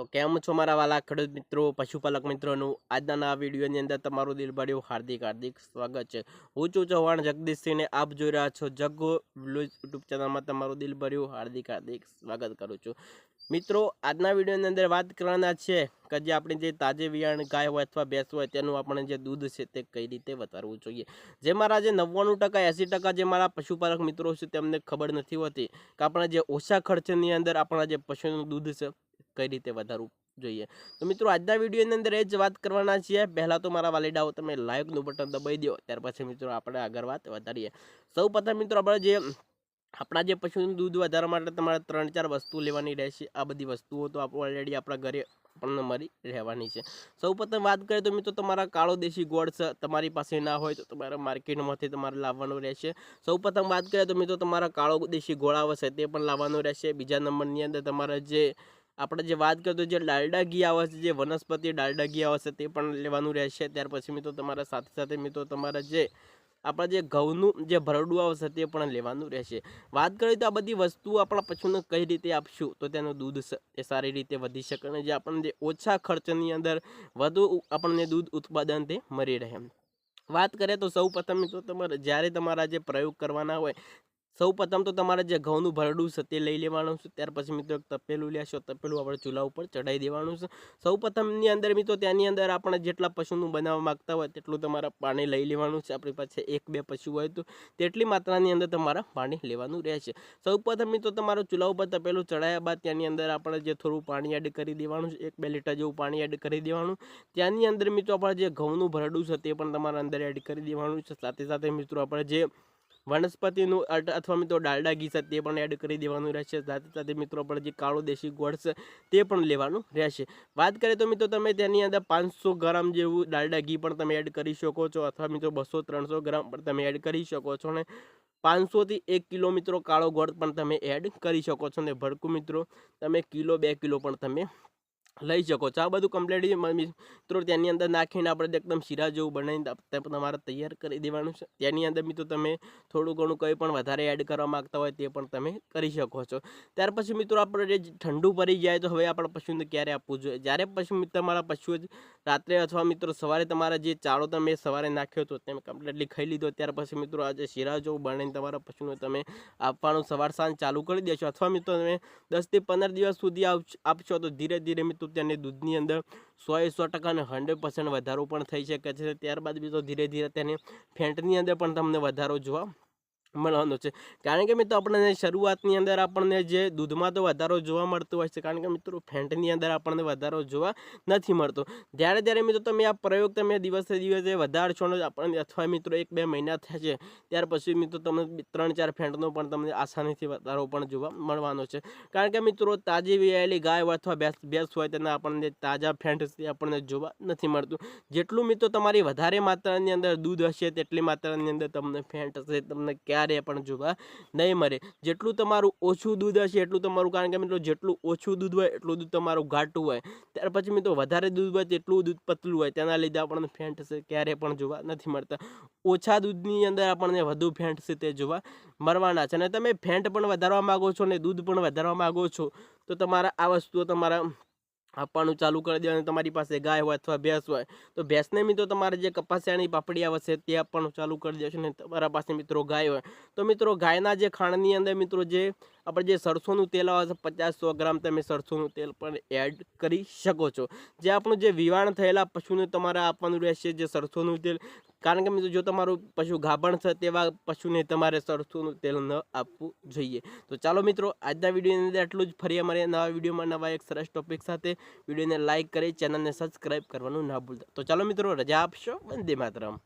તો કેમ છો મારા વાલા ખેડૂત મિત્રો, પશુપાલક મિત્રોનું? આજના વિડીયોની અંદર તમારું દિલ ભર્યું હાર્દિક હાર્દિક સ્વાગત છે. હું છું ચૌહાણ જગદીશસિંહને આપ જોઈ રહ્યા છો જગ યુટ્યુબ ચેનલમાં તમારું દિલ ભર્યું હાર્દિક હાર્દિક સ્વાગત કરું છું. મિત્રો, આજના વિડીયોની અંદર વાત કરવાના છે કે જે આપણી જે તાજે વિયાણ ગાય હોય અથવા ભેંસ હોય તેનું આપણે જે દૂધ છે તે કઈ રીતે વધારવું જોઈએ. જે મારા જે નવ્વાણું ટકા, એંસી ટકા જે મારા પશુપાલક મિત્રો છે તેમને ખબર નથી હોતી કે આપણા જે ઓછા ખર્ચની અંદર આપણા જે પશુનું દૂધ છે કઈ રીતે વધારવું જોઈએ. તો મિત્રો, આજના વિડીયોની અંદર એ જ વાત કરવાના છીએ. પહેલાં તો મારા વાલીડાઓ, તમે લાઇકનું બટન દબાઈ દો. ત્યાર પછી મિત્રો, આપણે આગળ વાત વધારીએ. સૌ મિત્રો, આપણે જે, આપણા જે પશુનું દૂધ વધારવા માટે તમારે ત્રણ ચાર વસ્તુ લેવાની રહેશે. આ બધી વસ્તુઓ તો આપણે ઓલરેડી આપણા ઘરે આપણને મળી રહેવાની છે. સૌપ્રથમ વાત કરીએ તો મિત્રો, તમારા કાળો દેશી ગોળ તમારી પાસે ના હોય તો તમારે માર્કેટમાંથી તમારે લાવવાનું રહેશે. સૌપ્રથમ વાત કરીએ તો મિત્રો, તમારા કાળો દેશી ગોળ આવશે તે પણ લાવવાનું રહેશે. બીજા નંબરની અંદર તમારા જે આપણે જે વાત કરીએ તો જે ડાલડા ઘી આવે છે, જે વનસ્પતિ ડાલડા ઘી આવે છે, તે પણ લેવાનું રહેશે. ત્યાર પછી મિત્રો તમારા સાથે સાથે મિત્રો તમારા જે આપણા જે ઘઉંનું જે ભરડું આવશે તે પણ લેવાનું રહેશે. વાત કરીએ તો આ બધી વસ્તુઓ આપણા પશુને કઈ રીતે આપશું? તો તેનું દૂધ એ સારી રીતે વધી શકે અને જે આપણને ઓછા ખર્ચની અંદર વધુ આપણને દૂધ ઉત્પાદન તે મળી રહે વાત કરીએ તો સૌ પ્રથમ મિત્રો તમારે જ્યારે તમારા જે પ્રયોગ કરવાના હોય સૌ પ્રથમ તો તમારે જે ઘઉંનું ભરડું છે તે લઈ લેવાનું છે. ત્યાર પછી મિત્રો એક તપેલું લેશો. તપેલું આપણે ચૂલા ઉપર ચડાવી દેવાનું છે. સૌ પ્રથમની અંદર મિત્રો ત્યાંની અંદર આપણે જેટલા પશુનું બનાવવા માગતા હોય તેટલું તમારે પાણી લઈ લેવાનું છે. આપણી પાસે એક બે પશુ હોય તો તેટલી માત્રાની અંદર તમારે પાણી લેવાનું રહેશે. સૌ પ્રથમ મિત્રો તમારો ચૂલા ઉપર તપેલું ચડાયા બાદ ત્યાંની અંદર આપણે જે થોડું પાણી એડ કરી દેવાનું છે. એક બે લીટર જેવું પાણી એડ કરી દેવાનું. ત્યાંની અંદર મિત્રો આપણે જે ઘઉંનું ભરડું છે તે પણ તમારે અંદર એડ કરી દેવાનું છે. સાથે સાથે મિત્રો આપણે જે વનસ્પતિનું અથવા મિત્રો ડાલડા ઘી છે તે પણ એડ કરી દેવાનું રહેશે. સાથે સાથે મિત્રો પણ જે કાળો દેશી ગોળ છે તે પણ લેવાનું રહેશે. વાત કરીએ તો મિત્રો તમે તેની અંદર પાંચસો ગ્રામ જેવું ડાલડા ઘી પણ તમે એડ કરી શકો છો અથવા મિત્રો બસો ત્રણસો ગ્રામ પણ તમે એડ કરી શકો છો ને પાંચસોથી એક કિલો મિત્રો કાળો ગોળ પણ તમે એડ કરી શકો છો ને. ભડકું મિત્રો તમે કિલો, બે કિલો પણ તમે લઈ શકો છો. આ બધું કમ્પ્લીટ મિત્રો તેની અંદર નાખીને આપણે એકદમ શીરા જેવું બનાવીને તમારે તૈયાર કરી દેવાનું છે. તેની અંદર મિત્રો, તમે થોડું ઘણું કંઈ પણ વધારે એડ કરવા માગતા હોય તે પણ તમે કરી શકો છો. ત્યાર પછી મિત્રો, આપણે જે ઠંડુ પડી જાય તો હવે આપણે પશુને ક્યારે આપવું જોઈએ? જ્યારે પશુ તમારા પશુઓ રાત્રે અથવા મિત્રો, સવારે તમારા જે ચાળો તમે સવારે નાખ્યો હતો તેમ કમ્પ્લીટલી ખાઈ લીધો. ત્યાર પછી મિત્રો આજે શીરા જેવું બનાવીને તમારા પશુને તમે આપવાનું સવાર સાંજ ચાલુ કરી દેશો. અથવા મિત્રો, તમે દસથી પંદર દિવસ સુધી આપ- આપશો તો ધીરે ધીરે મિત્રો તેને દૂધની અંદર સો એ સો ટકા અને હંડ્રેડ પર્સન્ટ વધારો પણ થઈ શકે છે. ત્યારબાદ બીજો ધીરે ધીરે તેને ફેન્ટની અંદર પણ તમને વધારો જોવા મળવાનો છે. કારણ કે મિત્રો, આપણને શરૂઆતની અંદર આપણને જે દૂધમાં તો વધારો જોવા મળતો હોય છે. કારણ કે મિત્રો ફેન્ટની અંદર આપણને વધારો જોવા નથી મળતો. જ્યારે જ્યારે મિત્રો, તમે આ પ્રયોગ તમે દિવસે દિવસે વધારશો ને આપણને અથવા મિત્રો, એક બે મહિના થયા છે ત્યાર પછી મિત્રો, તમને ત્રણ ચાર ફેન્ટનો પણ તમને આસાનીથી વધારો પણ જોવા મળવાનો છે. કારણ કે મિત્રો, તાજી વિયાયેલી ગાય અથવા ભેંસ ભેંસ હોય, તેના આપણને તાજા ફેન્ટથી આપણને જોવા નથી મળતું. જેટલું મિત્રો તમારી વધારે માત્રાની અંદર દૂધ હશે, તેટલી માત્રાની અંદર તમને ફેન્ટ હશે, તમને ક્યારેય પણ જોવા નહીં મળે જેટલું તમારું ઓછું દૂધ હશે એટલું તમારું, કારણ કે મિત્રો જેટલું ઓછું દૂધ હોય એટલું દૂધ તમારું ઘાટું હોય. ત્યાર પછી મિત્રો વધારે દૂધ હોય તેટલું દૂધ પતલું હોય. તેના લીધે આપણને ફેન્ટ છે ક્યારે પણ જોવા નથી મળતા. ઓછા દૂધની અંદર આપણને વધુ ફેન્ટ છે તે જોવા મળવાના છે. અને તમે ફેંટ પણ વધારવા માગો છો અને દૂધ પણ વધારવા માગો છો, તો તમારા આ વસ્તુઓ તમારા આપવાનું ચાલુ કરી દેવાનું તમારી પાસે ગાય હોય અથવા ભેંસ હોય, તો ભેંસને મિત્રો તમારે જે કપાસિયાની પાપડી આવે છે તે આપવાનું ચાલુ કરી દેશો, ને તમારા પાસે મિત્રો ગાય હોય. તો મિત્રો ગાયના જે ખાંડની અંદર મિત્રો જે આપણે જે સરસોનું તેલ આવે છે, પચાસ સો ગ્રામ તમે સરસોનું તેલ પણ એડ કરી શકો છો. જે આપણું જે વિવાણ થયેલા પશુને તમારે આપવાનું રહેશે, જે સરસોનું તેલ કારણ કે મિત્રો, જો તમારું પશુ ગાભણ છે તેવા પશુને તમારે સરસોનું તેલ ન આપવું જોઈએ. તો ચાલો મિત્રો, આજના વિડીયોની અંદર એટલું જ. ફરી અમારે નવા વિડીયોમાં નવા એક સરસ ટોપિક સાથે વિડીયોને લાઇક કરી, ચેનલને સબસ્ક્રાઈબ કરવાનું ના ભૂલતા. તો ચાલો મિત્રો, રજા આપશો. વંદે માતરમ.